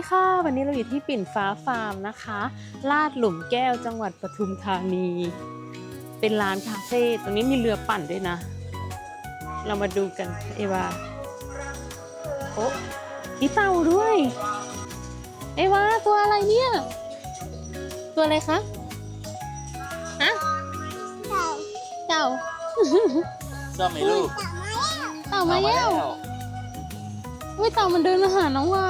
ดีค่ะ วันนี้เราอยู่ที่ปิ่นฟ้าฟาร์มนะคะ ลาดหลุมแก้วจังหวัดปทุมธานี เป็นร้านคาเฟ่ตรงนี้มีเรือปั่นด้วยนะ เรามาดูกันเอวาโอ้มีเต่าด้วย เอวาตัวอะไรเนี่ย ตัวอะไรคะฮะเต่าชอบไหมลูกเต่ามาแล้วเฮ้ยเต่ามันเดินมาหาน้องวาด้วยอะ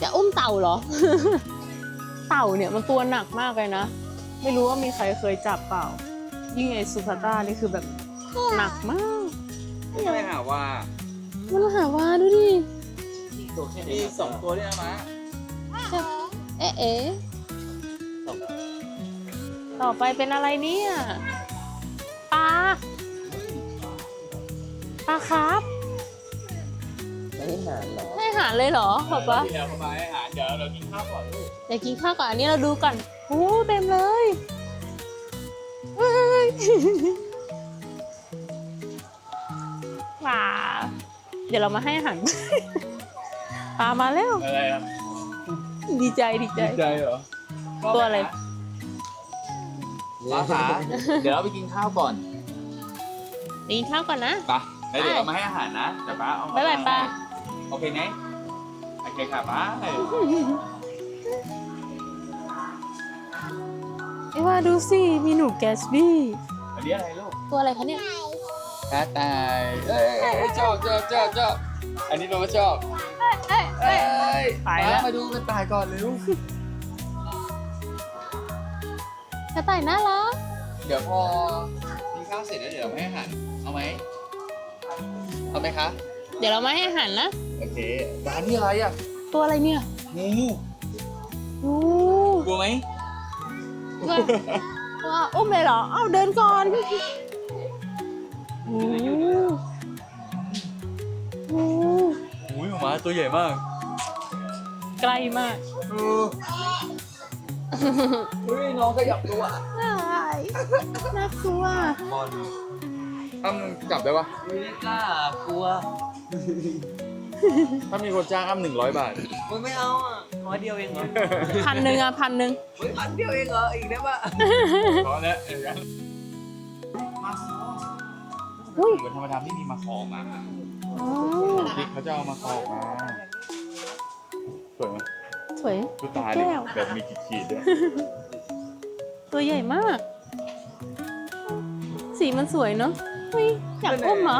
จะอุ้มเต่าเหรอ เต่าเนี่ยมันตัวหนักมากเลยนะ ไม่รู้ว่ามีใครเคยจับเปล่า ยิ่งไอซูพาต้านี่คือแบบหนักมากไม่หาว่ามันมาหาวาดูดิมีสองตัวด้วยนะมะเอ๊ะเอ๊ะต่อไปเป็นอะไรเนี่ยปลาปลาครับ ไม่หาหรอให้อาหารเลยเหรอบอกว่าเดี๋ยวมาให้หาเดี๋ยวเรากินข้าวก่อนลูกอยากกินข้าวก่อนอันนี้เราดูก่อนโอ้เต็มเลยเฮ้ยปลาเดี๋ยวเรามาให้อาหารปลามาแล้วอะไรอะดีใจดีใจใจเหรอตัวอะไรมาหาเดี๋ยวเราไปกินข้าวก่อนไปกินข้าวก่อนนะ ไปแล้วเดี๋ยวเรามาให้อาหารนะเดี๋ยวป้าเอาบ๊ายบายป้า โอเคไหมโอเคค่ะป้าไอ้ว่าดูสิ มีหนูแกสบี้ อันนี้อะไรลูกตัวอะไรคะเนี่ย กระต่ายเอ้ยเอ้ยเอ้ยชอบชอบชอบชอบอันนี้เราก็ชอบเอ้ยเอ้เอ้ยยไปแล้ว มาดูกระต่ายก่อนเร็วกระต่ายน่ารัก เดี๋ยวพอกินข้าวเสร็จแล้วเดี๋ยวเราให้อาหารเอาไหมเอาไหมคะ เดี๋ยวเรามาให้อาหารนะ โอเคร้านนี้อะไรอะตัวอะไรเนี่ยงูโอ้กลัวไหมว่าว่าอุ้มเลยเหรอ เอ้าเดินก่อนโอ้โหอุ้ยหมาตัวใหญ่มากใกล้มากเออเฮ้ยน้องขยับตัวน่ากลัวบอลอ้ำจับได้ปะไม่กล้ากลัว ถ้ามีคนจ้างอ้ำหนึ่งร้อยบาทมันไม่เอาอะร้อยเดียวเองเหรอพันหนึ่งอะพันหนึ่งเฮ้ยพันเดียวเองเหรออีกได้ปะเพราะแล้วเดี๋ยวกันมาคออุ้ยเหมือนธรรมดาที่มีมาคอมาอ๋อที่เขาจะเอามาคอมาสวยไหมสวยดูตาดิแก้วแบบมีขีดๆด้วยตัวใหญ่มาก สีมันสวยเนาะเฮ้ยอยากอุ้มเหรอ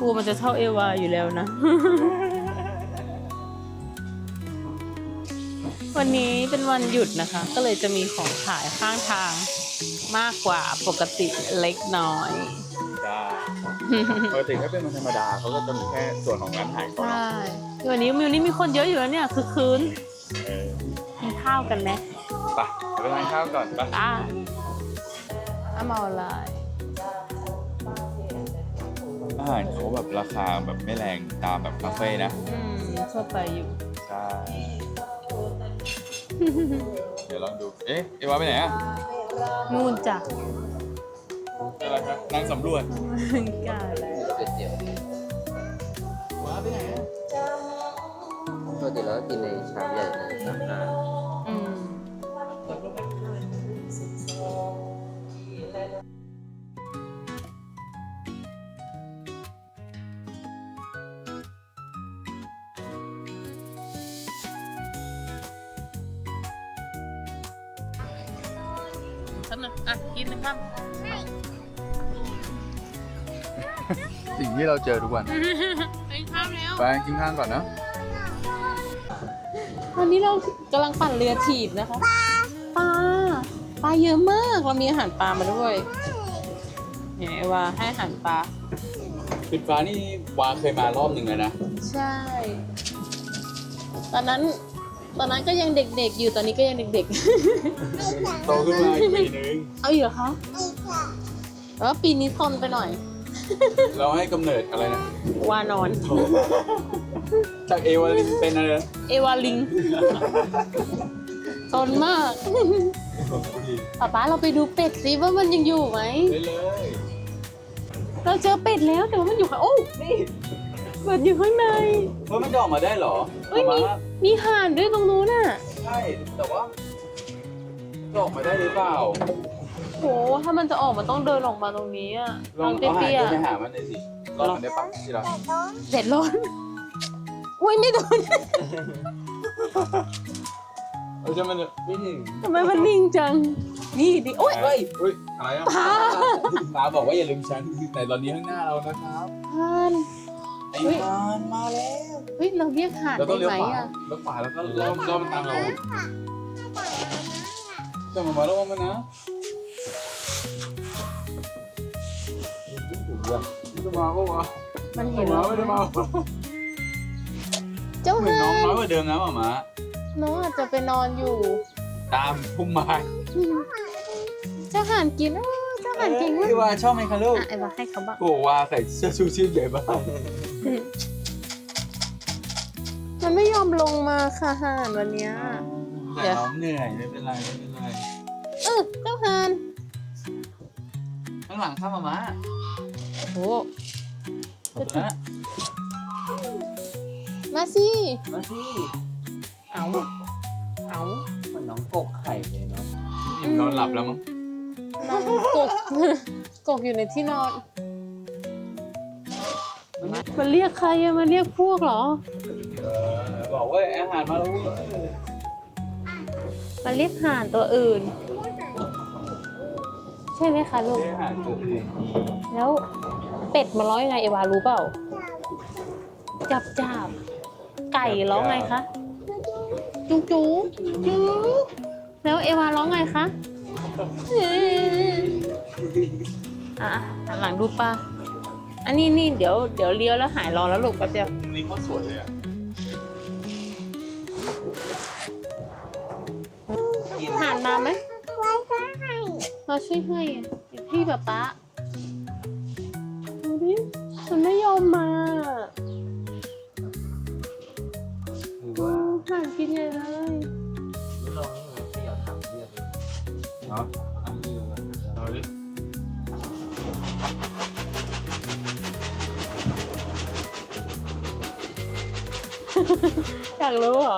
ตัวมันจะเท่าเอวาอยู่แล้วนะ วันนี้เป็นวันหยุดนะคะ ก็เลยจะมีของขายข้างทางมากกว่าปกติเล็กน้อยได้ปกติถ้าเป็นวันธรรมดาเขาก็จะมีแค่ส่วนของร้านขายก่อนใช่วันนี้วันนี้มีคนเยอะอยู่แล้วเนี่ยคือคืนเออกินข้าวกันไหมไปไปทานข้าวก่อนไปป้าอ้ามาอะไรอาหารเขาแบบราคาแบบไม่แรงตามแบบคาเฟ่นะ อืมทั่วไปอยู่ ใช่ เดี๋ยวลองดู เอ๊ะ เอวาไปไหนอะนู่นจ้ะอะไรครับนั่งสำรวจกาแล้วว้าไปไหนอะปกติเราก็กินในชามใหญ่ในชามกล อะกินนะครับสิ่งที่เราเจอทุกวันไปข้าวแล้วไปกินข้าวก่อนนะวันนี้เรากำลังปั่นเรือถีบนะคะ ปลา ปลาเยอะมาก เรามีอาหารปลามาด้วยเนี่ยไอ้ว่าให้อาหารปลา ปิดฟ้านี่วาเคยมารอบหนึ่งแล้วนะ ใช่ ตอนนั้น ตอนนั้นก็ยังเด็กๆ อยู่ตอนนี้ก็ยังเด็กโตขึ้นมาอีกปีนึง ๆ เอาอีกเหรอคะแต่ว่าปีนี้ทนไปหน่อย เราให้กำเนิดอะไรนะวานอน จากเอวาลินเป็นอะไรนะเอวาลิงทนมากป๊าป๊าเราไปดูเป็ดสิว่ามันยังอยู่ไหมไปเลย เราเจอเป็ดแล้วแต่ว่ามันอยู่ค่ะโอ้นี่ เปิดอยู่ข้างใน เฮ้ยมันจะออกมาได้เหรอเอ้ยมามีมีห่านด้วยตรงนู้นน่ะ ใช่ แต่ว่าจะออกมาได้หรือเปล่าโห ถ้ามันจะออกมันต้องเดินออกมาตรงนี้อะลองทางเอาหาเตี้ยเดินไปหามันเลยสิลองมันได้ปะที่เราๆเด็ดร้อน อุ้ยไม่โดนเออจะมันไม่ถึงทำไมมันนิ่งจัง นี่ดิโอ๊ยเฮ้ยเฮ้ยอะไรอะปลาปลาบอกว่าอย่าลืมฉันแต่ตอนนี้ข้างหน้าเรานะครับ ห่าน ไอ้เฮ้ยปานมาแล้วเฮ้ยเราเรียกห่านเราต้ได้องเลี้ยวไหมขวาอะเลี้ยวขวาแล้วก็เริ่มเริ่มตามเราจะมามาแล้วมันนะจะมาก็วะมันเห็นมาเราไม่ได้มาเจ้าเหมือนห่าน้องน้อยนกว่าเดิมนะหมามาน้องอาจจะไปนอนอยู่ ตามพุ่มไม้เจ้าห่านกินอ้าว เจ้าห่านกินเอ้มากยว่าชอบไหมคะลูกอะไอ้ว่าให้เขาบ้างโอ้ว่าใส่เสื้อชูชีพใหญ่บ้างมันไม่ยอมลงมาค่ะห่านวันเนี้ยแต่น้องเหนื่อยไม่เป็นไรไม่เป็นไรเออเจ้าห่านข้างหลังข้ามมามาโอ้ขอบคุณนะมาสิมาสิเอาเอาเหมือนน้องกกไข่เลยเนาะอิ่มนอนหลับแล้วมั้ง นอนกก กกอยู่ในที่นอน มันเรียกใครอะมันเรียกพวกเหรอ บอกว่าอาหารมาแล้วเว้ยมันเรียกห่านตัวอื่น ใช่ไหมคะลูก อาหารตัวอื่นแล้วเป็ดมันร้องยังไงเอวารู้เปล่า จับจับไก่ร้องไงคะจุ๊จุ๊จุ๊แล้วเอวาร้องไงคะ อะหันหลังดูปลาอันนี้นี่เดี๋ยวเดี๋ยวเลี้ยวแล้วหายร้อนแล้วลูกแป๊บเดียวมุมนี้ก็สวยเลยอะห่านมาไหมเราช่วยให้อะเดี๋ยวพี่แบบป๊าดูดิมันไม่ยอมมาหรือว่าห่านกินใหญ่เลย เนาะเอาดิอยากรู้เ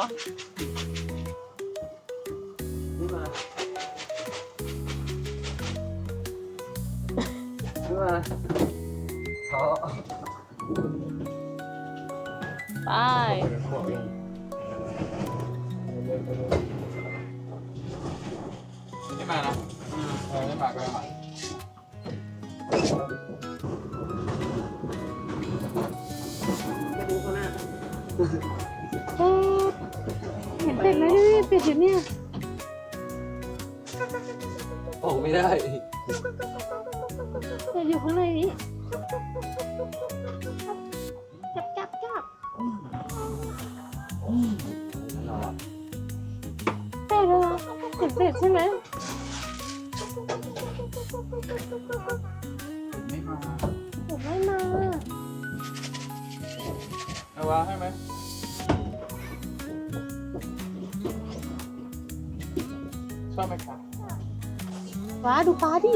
ว้าดูปลาดิ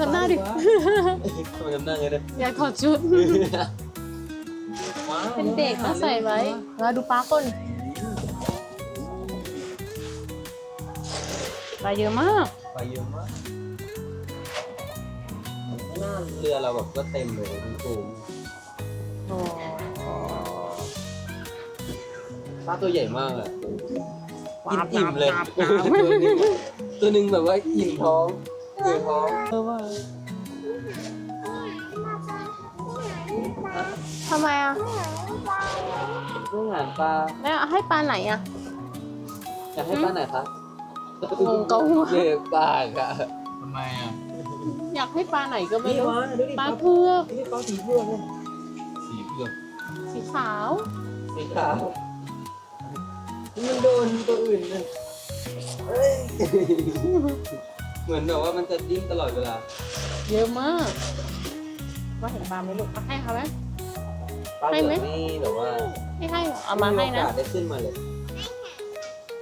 ทำหน้าดิ ทำไมทำหน้าเงี้ยเลยอยากถอดชุด เป็นเด็กก็ใส่ไว้ว้าดูปลาคนปลาเยอะมาก ไปเยอะมากหน้าเรือเราแบบก็เต็มเลยคุณครูโอ้ปลาตัวใหญ่มากอะกินอิ่มเลยปาบ ตัวหนึ่งแบบว่าอิ่มท้องอิ่มท้องเออว่าทำไมอะเรื่องอาหารปลาแม่เอาให้ปลาไหนอะ อยากให้ปลาไหนคะงงเกาหัวเด็กปลากอะทำไมอะอยากให้ปลาไหนก็ไม่รู้ดูดิปลาเพือก นี่ปลาสีเผือกเนี่ยสีเผือกสีขาว สีขาวนี่มันโดนตัวอื่นเลย เอ้ยเหมือนแบบว่ามันจะดิ้นตลอดเวลาเยอะมากว่าเห็นปลาไหมลูกเอาให้เขาไหม ปลาให้เหไหมลืองนี่แบบว่าไม่ให้หรอเอามาให้นะโอกาสได้ขึ้นมาเลย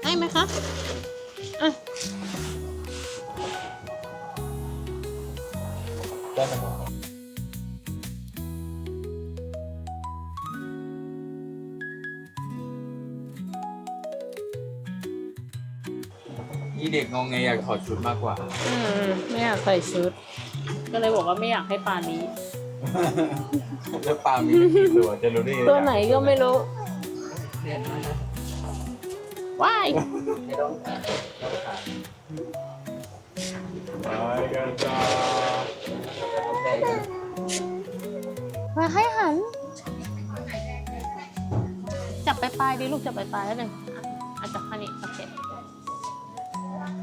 ให้ไหมคะอะได้ไหม เด็กงงไงอยากถอดชุดมากกว่า อืมไม่อยากใส่ชุด ก็เลยบอกว่าไม่อยากให้ปลานี้ แล้วปลามีกี่ตัวจะรู้ได้ยังงตัวไหนก็ไม่รู้เรียนมานะว้ายไม่ต้องขาต้องขาไปกันจ้าได้มาให้หัน จับไปปลายดิลูกจับไปปลายแล้วหนึ่งอะอาจับข้างนี้โอเค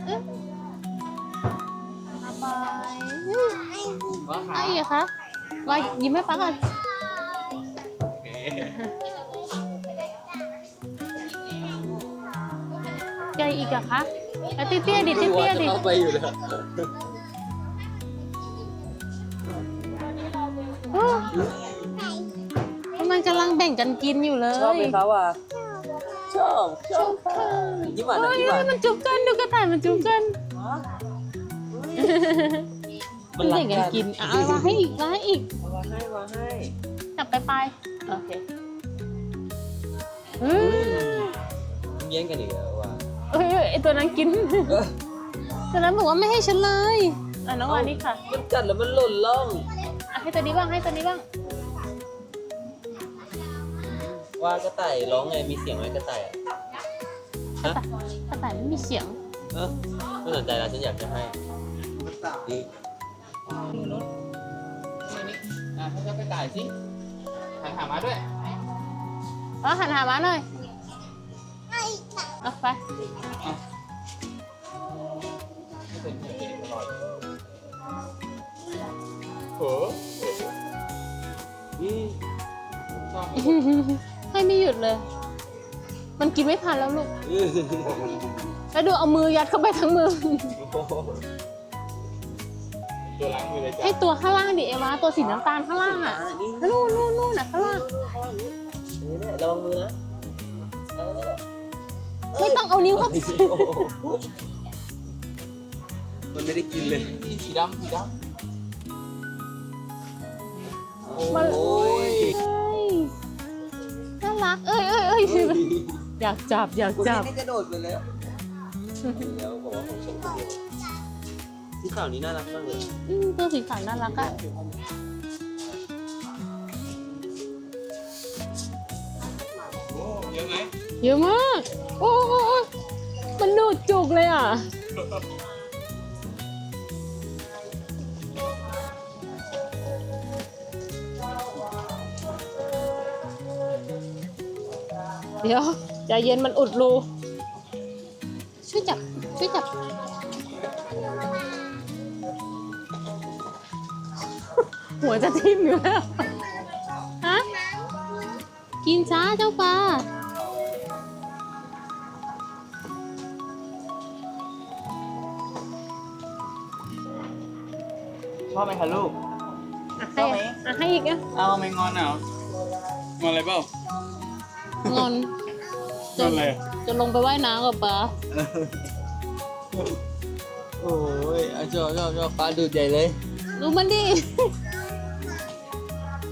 อึ๊บเอาไปอื้อว่าขาไอ้เหรอคะวายยิ้มให้ป้าก่อนโอเคใจอีกเหรอะคะแล้วเตี้ยๆดิเตี้ยๆดิเข้าไปอยู่แล้วโอ้มันกำลังแบ่งกันกินอยู่เลยชอบไหมคะว่า ชอบชอบค่ะยิ้มหวานนะโอ้ยยิ้มหวานมันจุบกันดูกระต่ายมันจุบกันมันแบ่งกันกินอะเอามาให้อีกมาให้อีกเอามาให้มาให้จับไปไปโอเคเฮ้ยแย่งกันอีกแล้วว่ะเอ้ยเอ้ยไอตัวนั้นกินเออตัวนั้นบอกว่าไม่ให้ฉันเลยอะน้องวานี่ค่ะมันกัดแล้วมันหล่นล่องอะให้ตัวนี้บ้างให้ตัวนี้บ้าง ว่ากระต่ายร้องไงมีเสียงไหมกระต่ายอะกระต่ายกระต่ายไม่มีเสียง เออไม่สนใจแล้วฉันอยากจะให้ดีนู่นนู่นนี่นี่อะให้เจ้าไปจ่ายสิหันขามาด้วยเออหันหามาหน่อยเอาไปไม่เป็นเด็กตลอดโหนี่ชอบ ให้ไม่หยุดเลย มันกินไม่ทันแล้วลูก แล้วดูเอามือยัดเข้าไปทั้งมือ ตัวล้างมือเลยจ้ะให้ตัวข้างล่างดิเอวาตัวสีน้ำตาลข้างล่างอะนี่นู่นนู่นนู่นน่ะข้างล่างนี่แหละระวังมือนะเออไม่ต้องเอานิ้วเข้าไปโอ้โหมันไม่ได้กินเลยนี่สีดำสีดมันโอ้ยเอ้ยน่า รัก เอ้ยเอ้ยเอ้ยอยากจับอยากคุณจับนี่กระโดดไปแล้วแล้วบอกว่าของฉันคนเดียวที่ข่าวนี้น่ารักมากเลยอืมตัวสีขาวน่ารักอะำโอ้เยอะไหมเยอะมาก โอ้โอ้โอ้มันดูดจุกเลยอะ ดี๋ยวใจเย็นมันอุดรู ช่วยจับ ช่วยจับ หัวจะทิ่มอยู่แล้วฮะกินช้าเจ้าปลาชอบไหมคะลูก อะชอบไหมอะให้อีกอะเอาไม่งอนเหรองอนอะไรเปล่างอน งอนอะไรจะลงไปว่ายน้ำกับปลาโอ้ยอะชอบชอบชอบปลาดูดใหญ่เลยดูมันดิ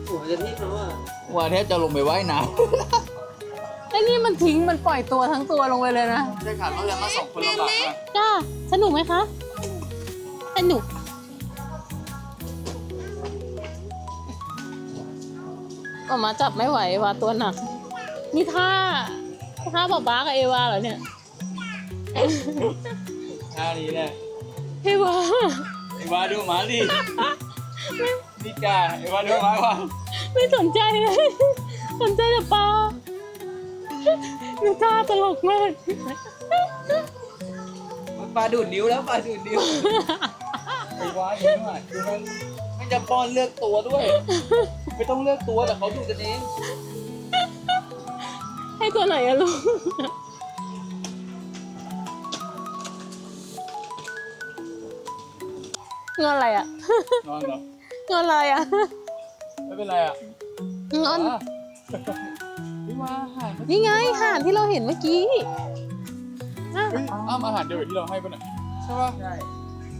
โอ้ยจะที่เขาอะว่าแทบจะลงไปว่ายน้ไอ้นี่มันทิ้งมันปล่อยตัวทั้งตัวลงไปเลยนะำใช่ค่ะเราจะมาสองคนลำบากมากจ้าสนุกไหมคะสนุกออกมาจับไม่ไหววาตัวหนัก นี่ท่า ท่าป๊าป๊ากับเอวาเหรอเนี่ยท่านี้แหละเอวาไอ้วาดูหมาดินี่จ้าไอ้วาดูหมาว่ะไม่สนใจเลย สนใจแต่ปลาดูท่าตลกมากปลาดูดนิ้วแล้วปลาดูดนิ้วไอ้วาอยู่ข้างหลังดูมันไม่จะป้อนเลือกตัวด้วย ไม่ต้องเลือกตัวแต่เขาดูกันเอง ให้ตัวไหนอะลูก งอนอะไรอะนอนเหรอ งอนอะไรอะไม่เป็นไรอะงอน อะพี่วาหายนี่ไงห่านที่เราเห็นเมื่อกี้อะเฮ้ยอ้าวอาหารเดียวกับที่เราให้ป่ะเนี่ยใช่ป่ะใช่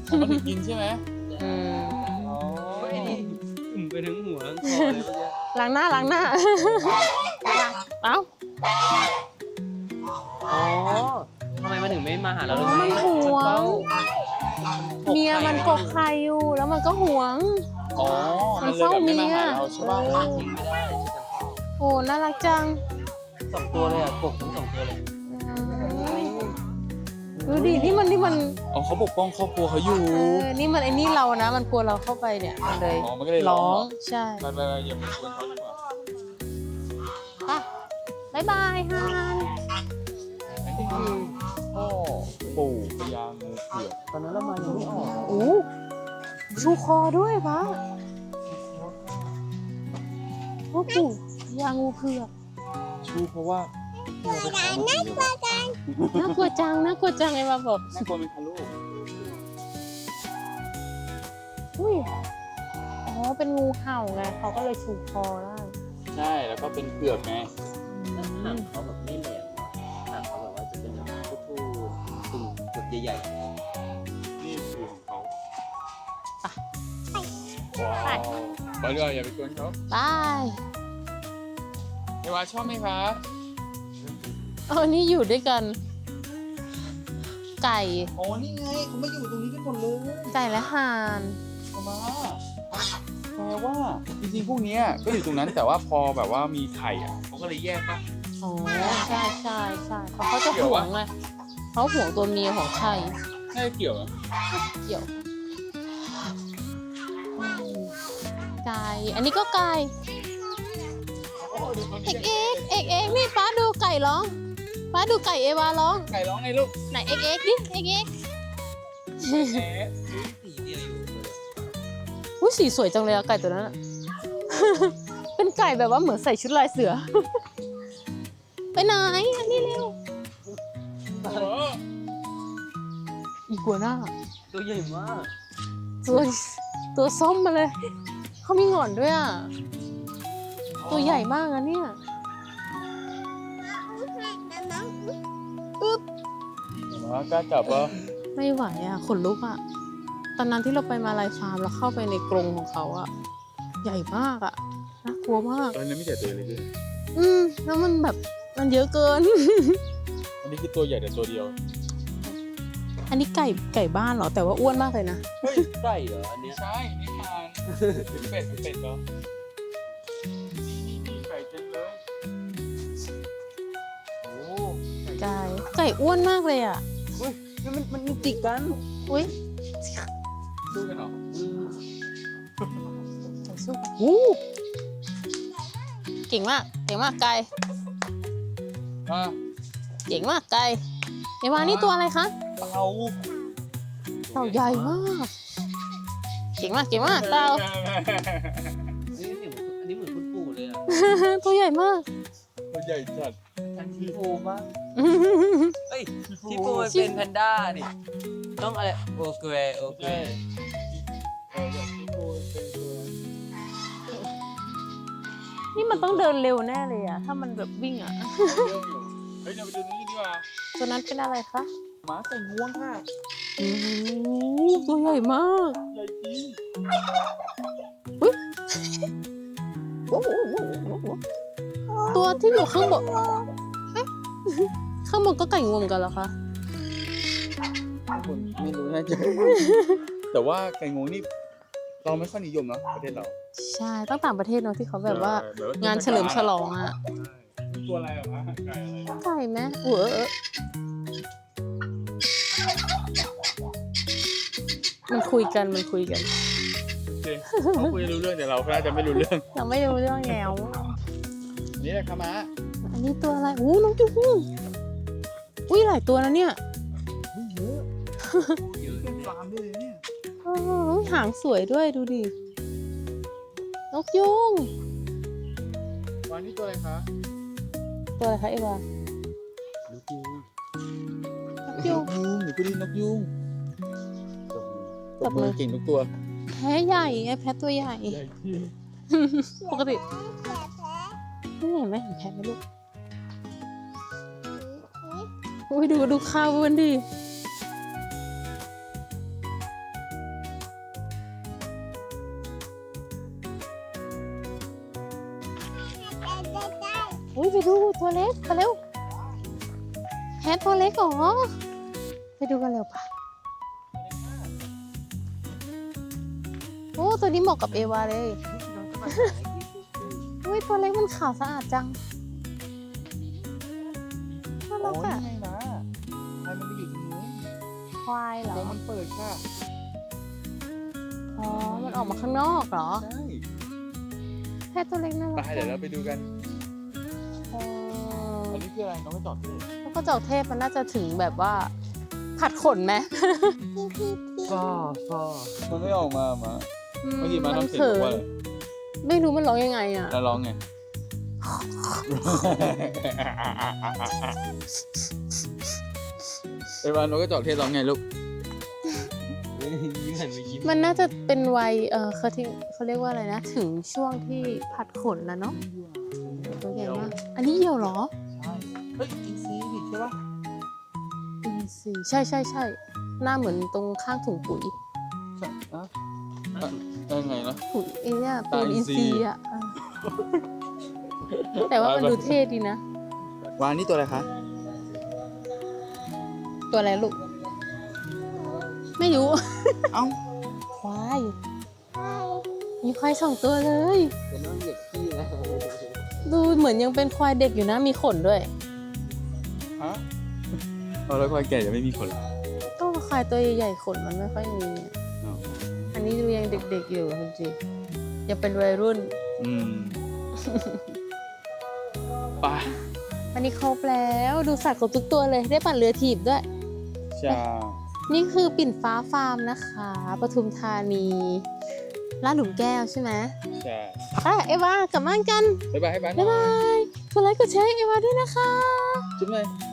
เขามาถึงกินใช่ไหมอืมอ๋อไอ้นี่อุ่มไปทั้งหัวทั้งคอเลยเมื่อกี้ล้างหน้าล้างหน้า เอ้า อ๋อทำไมมันถึงไม่มาหาเราเลยมันห่วง เมียมันกกไข่อยู่ แล้วมันก็หวง อ๋อ มันเฝ้าเมียเราใช่ป่ะเออทิ้งไม่ได้ฉันจะเข้าโอ้น่ารักจังสองตัวเลยอะกบทั้งสองตัวเลยดูดินี่มันนี่มันอ๋อเขาปกป้องครอบครัวเขาอยู่เออนี่มันไอ้นี่เรานะ มันกลัวเราเข้าไปเนี่ยมันเลยอ๋อมันก็เลยร้ร้อองงเหรอใช่ไปไปไปอย่าไปชวนเขาดีกว่าไป บ๊ายบายฮานอันนี้คือพ่อปู่พญางูเผือกตอนนั้นเรามายังไม่ออกโอ้ชูคอด้วยปะพ่อปู่ยางูเผือกชูเพราะว่าที่เราไปขอมาทีเดียวน่ากลัวจังน่ากลัวจังไอ้มาบอกน่ากลัวเป็นคาลูกอุ้ยอ๋อเป็นงูเห่าไงเขาก็เลยชูคอได้ใช่แล้วก็เป็นเผือกไง หางเขาแบบไม่แหลมหางเขาแบบว่าจะเป็นแบบทู่ๆตุ่มจุดใหญ่นี่คือของเขาไปว้าวไปเรืออย่าไปกวนเขาบายเอวาชอบไหมคะเออนี่อยู่ด้วยกัน ไก่ อ๋อนี่ไงเขาไม่อยู่ตรงนี้กันหมดเลยไก่และห่านเอามาแปลว่าจริงๆพวกเนี้ยก็อยู่ตรงนั้นแต่ว่าพอแบบว่ามีไข่อะเขาก็เลยแยกปะ อ๋อใช่ใช่ใช่เพราะเขาจะเกี่ยวห่ววะงไงเขาห่วงตัวเมียของไข่น่าจะเกี่ยวนะเกี่ยวอืมไก่อันนี้ก็ไก่โอ้ดูคนเอนี้กเอกเอกเอกนี่ป้าดูไก่ร้องป้าดูไก่เอวาร้อง ไก่ร้องไงลูกไหนเอกเอกดิเอกเอกแหมๆสีเดียวอยู่เลยอุ้ยสีสวยจังเลยอะไก่ตัวนั้นอะเป็นไก่แบบว่าเหมือนใส่ชุดลายเสือ ไปไหนอันนี้เร็วโอ้โหอีกัวน่าตัวใหญ่มากตัวตัวส้มมาเลย เขามีหงอนด้วยอะ ตัวใหญ่มากอะเนี่ยอึ๊บมากล้ากลับปะไม่ไหวอะขนลุกอะ ตอนนั้นที่เราไปมาลายฟาร์มแล้วเข้าไปในกรงของเขาอะ ใหญ่มากอะน่ากลัวมาก ตอนนั้นไม่ใช่ตัวเล็กเลยอืม แล้วมันแบบ มันเยอะเกิน อันนี้คือตัวใหญ่แต่ตัวเดียว อันนี้ไก่ไก่บ้านเหรอแต่ว่าอ้วนมากเลยนะ เฮ้ยไก่เหรออันไม่เนี้ยใช่นี่มันเป็ดเป็ดเหรอนี่นี่นี่ไก่เต็มเลยโอ้ไก่ไก่อ้วนมากเลยอะเฮ้ยมันมันมันจิกกันอุ้ยสู้กันเหรออืมไก่สู้หูเก่งมากเก่งมากไก่ อะเก่งมากไก่เอวานี่ตัวอะไรคะเต่าเต่าใหญ่มาก เก่งมากเก่งมากเต่าอันนี้เหมือนอันนี้เหมือนคุณปู่เลยอะตัวใหญ่มากตัวใหญ่จัดอันที่ปูปะเอ้ยที่ปูมันเป็นแพนด้านี่ต้องอะไรโอเกรโอเกรใช่เออแบบที่ตัวเป็นตัวนี่มันต้องเดินเร็วแน่เลยอะถ้ามันแบบวิ่งอะเรื่องอยู่เฮ้ยเราไปดูนี่ดีกว่าตัวนั้นเป็นอะไรคะหมาใส่งวงค่ะโอ้โหตัวใหญ่มากใหญ่จริงตัวที่อยู่ข้างบนข้างบนก็ไก่งวงกันเหรอคะคนไม่รู้น่าจะแต่ว่าไก่งวงนี่เราไม่ค่อยนิยมนะประเทศเรา ใช่ตั้งต่างประเทศเนอะที่เขาแบบว่าเออแบบงานเฉลิมฉลองอะใช่มี ตัวอะไรเหรอคะไก่อะไรไก่ไหมเออเออมันคุยกันมันคุยกัน โอเคเขาคุยรู้เรื่องแต่เราน่าจะไม่รู้เรื่อง เราไม่รู้เรื่องแล้ว นี่แหละครับม้าอันนี้ตัวอะไรอู้น้องจุ๊กอุ้ยหลายตัวนะเนี่ยเยอะเป็นเนี่ยฟาร์มได้เลยเนี่ยอ๋อหางสวยด้วยดูดินกยุงวานนี่ตัวอะไรคะ ตัวอะไรคะเอวาลูกยูนกยุงยุงหนูก็ได้นกยุงตบมือตบมือเก่งทุกตัว แพ้ใหญ่ไงแพ้ตัวใหญ่ใหญ่จริงปกตินี่เห็นไหมเห็นแพ้ไหมลูก อุ้ยดูดูข้าวมันดิ ตัวเล็กไปเร็วแพ้ตัวเล็กเหรอไปดูกันเร็วปะโอ้ตัวนี้เหมาะกับเอวาเลยน้องจะมาหาอะไรกินอุ้ยตัวเล็กมันขาวสะอาดจังน่ารักโอ้ยอะนี่ไงนะใครมันไปอยู่ตรงนู้นควายเหรอตัวมันเปิดค่ะอ๋อมันออกมาข้างนอกเหรอใช่แค่ตัวเล็กน่าไปรักเดี๋ยวเราไปดูกันอ๋อ อันนี้คืออะไรน้องไม่จอดเลยแล้วก็เจ้าเทพมันน่าจะถึงแบบว่าผัดขนไหม ฟ้าฟ้ามันไม่ออกมามาอืเมื่อกี้มาทำเสียงเขิบอกว่าอะนไรไม่รู้มันร้องยังไงอะ แล้วร้องไง เอวานกกระจอกเทศร้องไงลูกเฮ้ยยิ้มหันไปยิ้มมันน่าจะเป็นวัยเออเขาที่เขาเรียกว่าอะไรนะ ถึงช่วงที่ผัดขนแล้วเนาะตัวใหญ่มากอันนี้เหี่ยวเหรอใช่ เฮ้ยอินซีดิใช่ปะอินซีย์ใช่ใช่ใช่หน้าเหมือนตรงข้างถุงปุ๋ยใช่อะอะยังไงนะปุ๋ยไอ้เนี่ยปูนตาอิอินนทรีย์ซีย์อะเออแต่ว่ามันดูเท่ดีนะ วานนี่ตัวอะไรคะ ตัวอะไรลูก ไม่รู้ เอ้าควายมีควายสองตัวเลย เป็นน้องเด็กขี้นะ ดูเหมือนยังเป็นควายเด็กอยู่นะ มีขนด้วย ฮะเอาแล้วควายแก่จะไม่มีขนเหรอก็ควายตัวใหญ่ๆขนมันไม่ค่อยมีอะอ๋ออันนี้ดูยังเด็กๆอยู่จริงๆยังเป็นวัยรุ่น อืมไปอันนี้ครบแล้วดูสัตว์ครบทุกตัวเลยได้ปั่นเรือถีบด้วยใช่นี่คือปิ่นฟ้าฟาร์มนะคะปทุมธานีร้านหลุมแก้วใช่ไหมใช่ค่ะเอวากลับบ้านกันบ๊ายบายให้บ้านบ๊ายบายกดไลค์กดแชร์ให้เอวาด้วยนะคะ จุ๊บเลยบ